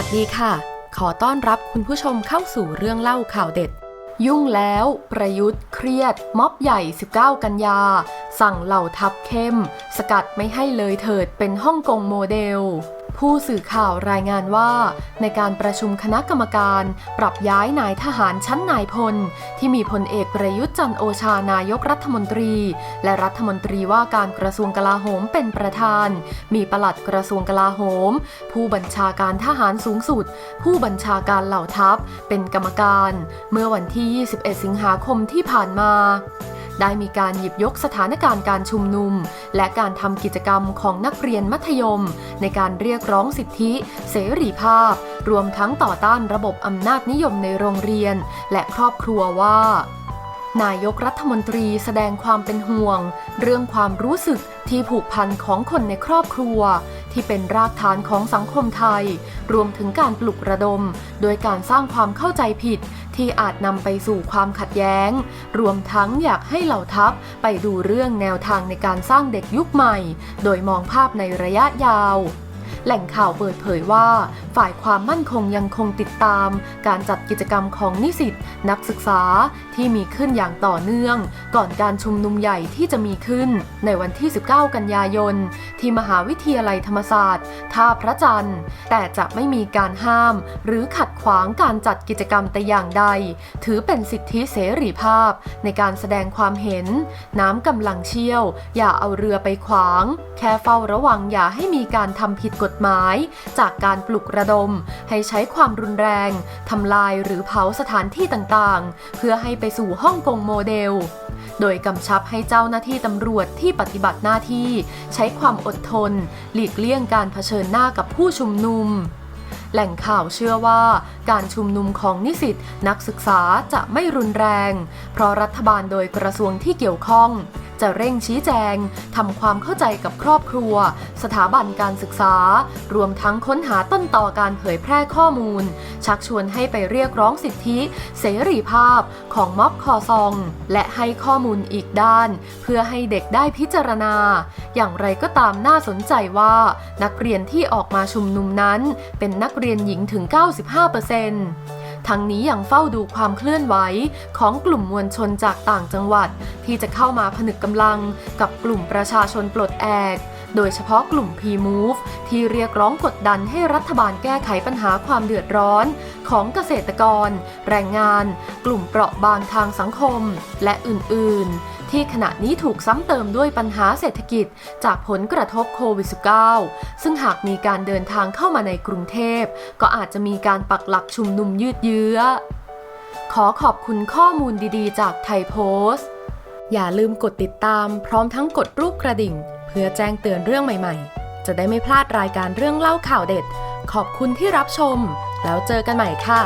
ัสดีค่ะ ขอต้อนรับคุณผู้ชมเข้าสู่เรื่องเล่าข่าวเด็ด ยุ่งแล้ว ประยุทธ์เครียด ม็อบใหญ่ 19 กันยา สั่งเหล่าทัพเข้ม สกัดไม่ให้เลยเถิดเป็นฮ่องกงโมเดล ผู้สื่อข่าวรายงานว่า ในการประชุมคณะกรรมการ ปรับย้ายนายทหารชั้นนายพล ที่มีพลเอกประยุทธ์จันโอชานายกรัฐมนตรี และรัฐมนตรีว่าการกระทรวงกลาโหมเป็นประธาน มีปลัดกระทรวงกลาโหม ผู้บัญชาการทหารสูงสุด ผู้บัญชาการเหล่าทัพ เป็นกรรมการ เมื่อวันที่ 21 สิงหาคมที่ผ่านมา ได้มีการหยิบยกสถานการณ์การชุมนุม และการทำกิจกรรมของนักเรียนมัธยม ในการเรียกร้องสิทธิ เสรีภาพ รวมทั้งต่อต้านระบบอำนาจนิยมในโรงเรียน และครอบครัวว่านายกรัฐมนตรีแสดงความเป็นห่วง เรื่องความรู้สึกที่ผูกพันของคนในครอบครัว ที่เป็นรากฐานของสังคมไทย รวมถึงการปลุกระดม โดยการสร้างความเข้าใจผิด ที่อาจนำไปสู่ความขัดแย้ง รวมทั้งอยากให้เหล่าทัพไปดูเรื่องแนวทางในการสร้างเด็กยุคใหม่ โดยมองภาพในระยะยาวแหล่งข่าวเปิดเผยว่า ฝ่ายความมั่นคงยังคงติดตาม การจัดกิจกรรมของนิสิตนักศึกษาที่มีขึ้นอย่างต่อเนื่อง ก่อนการชุมนุมใหญ่ที่จะมีขึ้น ในวันที่ 19 กันยายน ที่มหาวิทยาลัยธรรมศาสตร์ท่าพระจันทร์ แต่จะไม่มีการห้าม หรือขัดขวางการจัดกิจกรรมแต่อย่างใด ถือเป็นสิทธิเสรีภาพ ในการแสดงความเห็น น้ำกำลังเชี่ยว อย่าเอาเรือไปขวาง แค่เฝ้าระวังอย่าให้มีการทำผิดกฎหมาย จากการปลุกระดม ให้ใช้ความรุนแรงทำลายหรือเผาสถานที่ต่างๆ เพื่อให้ไปสู่ฮ่องกงโมเดล โดยกำชับให้เจ้าหน้าที่ตำรวจที่ปฏิบัติหน้าที่ ใช้ความอดทน หลีกเลี่ยงการเผชิญหน้ากับผู้ชุมนุมแหล่งข่าวเชื่อว่าการชุมนุมของนิสิตนักศึกษาจะไม่รุนแรง เพราะรัฐบาลโดยกระทรวงที่เกี่ยวข้อง จะเร่งชี้แจงทำความเข้าใจกับครอบครัว สถาบันการศึกษา รวมทั้งค้นหาต้นต่อการเผยแพร่ข้อมูล ชักชวนให้ไปเรียกร้องสิทธิ เสรีภาพของม็อบคอซอง และให้ข้อมูลอีกด้าน เพื่อให้เด็กได้พิจารณา อย่างไรก็ตามน่าสนใจว่า นักเรียนที่ออกมาชุมนุมนั้น เป็นนักเรียนหญิงถึง 95% ทั้งนี้ยังเฝ้าดูความเคลื่อนไหวของกลุ่มมวลชนจากต่างจังหวัด ที่จะเข้ามาผนึกกำลังกับกลุ่มประชาชนปลดแอก โดยเฉพาะกลุ่ม P-Move ที่เรียกร้องกดดันให้รัฐบาลแก้ไขปัญหาความเดือดร้อน ของเกษตรกร แรงงาน กลุ่มเปราะบางทางสังคม และอื่น ๆ ที่ขณะนี้ถูกซ้ำเติมด้วยปัญหาเศรษฐกิจจากผลกระทบโควิด -19 ซึ่งหากมีการเดินทางเข้ามาในกรุงเทพ ก็อาจจะมีการปักหลักชุมนุมยืดเยื้อ ขอขอบคุณข้อมูลดีๆ จากไทยโพสต์อย่าลืมกดติดตามพร้อมทั้งกดรูปกระดิ่ง เพื่อแจ้งเตือนเรื่องใหม่ๆ จะได้ไม่พลาดรายการเรื่องเล่าข่าวเด็ด ขอบคุณที่รับชม แล้วเจอกันใหม่ค่ะ